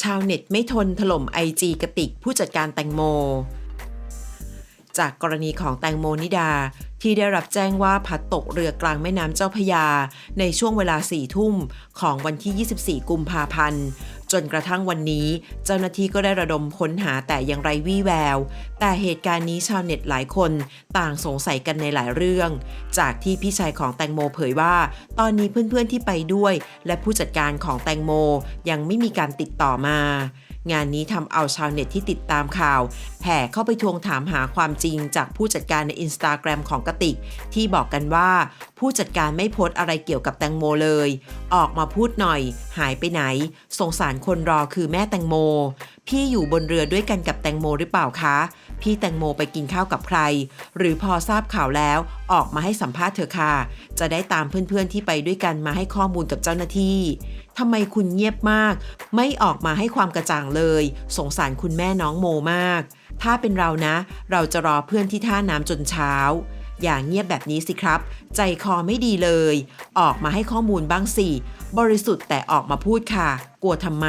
ชาวเน็ตไม่ทนถล่มไอจีกติกผู้จัดการแตงโม จากกรณีของแตงโมนิดาที่ได้รับแจ้งว่าพัดตกเรือกลางแม่น้ำเจ้าพยา ในช่วงเวลาสี่ทุ่มของวันที่ 24 กุมภาพันธ์ จนกระทั่งวันนี้ เจ้าหน้าที่ก็ได้ระดมค้นหาแต่ยังไรวี่แวว แต่เหตุการณ์นี้ชาวเน็ตหลายคนต่างสงสัยกันในหลายเรื่อง จากที่พี่ชายของแตงโมเผยว่า ตอนนี้เพื่อนๆที่ไปด้วย และผู้จัดการของแตงโมยังไม่มีการติดต่อมา งานนี้ทำเอาชาวเน็ตที่ติดตามข่าว แห่เข้าไปทวงถามหาความจริงจากผู้จัดการในอินสตาแกรมของกติก ที่บอกกันว่า ผู้จัดการไม่โพสต์อะไรเกี่ยวกับแตงโมเลย ออกมาพูดหน่อย หายไปไหน สงสารคนรอคือแม่แตงโมพี่อยู่บนเรือด้วยกันกับแตงโมหรือเปล่าคะ พี่แตงโมไปกินข้าวกับใคร หรือพอทราบข่าวแล้วออกมาให้สัมภาษณ์เถอะค่ะ จะได้ตามเพื่อนๆที่ไปด้วยกันมาให้ข้อมูลกับเจ้าหน้าที่ทำไมคุณเงียบมาก ไม่ออกมาให้ความกระจ่างเลย สงสารคุณแม่น้องโมมาก ถ้าเป็นเรานะ เราจะรอเพื่อนที่ท่าน้ำจนเช้า อย่างเงียบแบบนี้สิครับ ใจคอไม่ดีเลย ออกมาให้ข้อมูลบ้างสิ บริสุทธิ์แต่ออกมาพูดค่ะ กลัวทำไม